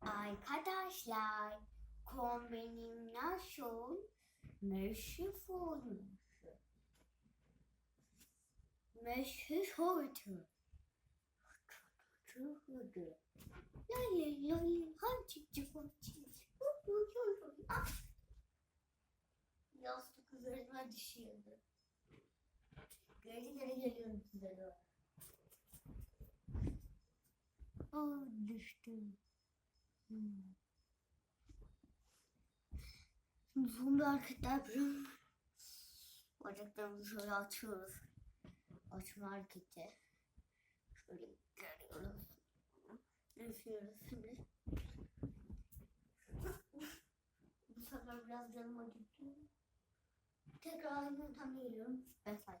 Arkadaşlar kombinim nasıl meşhur olmuş. Meşhur oldu. Çok oldu. Lay lay hadi cıvıcı. Yastık üzerine düşüyordu. Geri geri geliyorum size doğru. Aa düştüm. Hmm. Şimdi son bir hareket daha yapıyorum. Bacaklarımızı şöyle açıyoruz. Açma hareketi. Şöyle geliyoruz. Üflüyoruz şimdi. Bu sefer biraz canım acıttı. Tekrar aynı yönteme geliyorum. Ben say.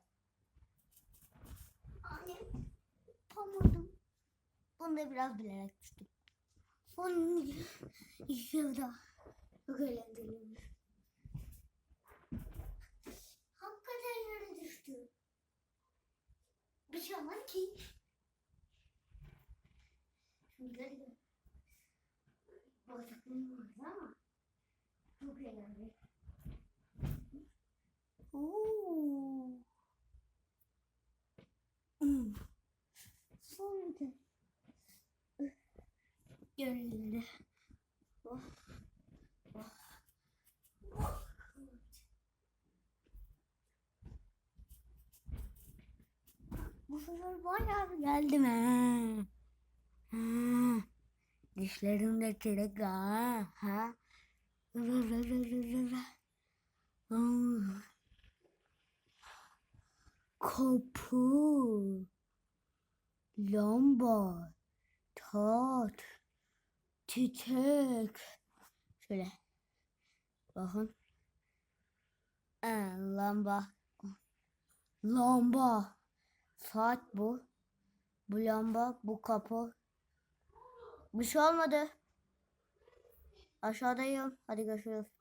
Annem yapamadım. Bunu da biraz bilerek düştüm. Son yılda çok eğlenceliymiş. Hakikaten yere düştü. Bir şey olmaz ki. Şimdi gel. Bacaklarım vardı ama çok eğlenceli. Oo. Sonra da Gönülleri. Oh. Oh. Oh. Bu sefer bayağı bir geldim ha. Ha. Dişlerim de çürük ha. Ha. Oh. Kapı. Lamba. Tat. Çiçek. Şöyle. Bakın. Ee, lamba. Lamba. Saat bu. Bu lamba, bu kapı. Bir şey olmadı. Aşağıdayım. Hadi görüşürüz.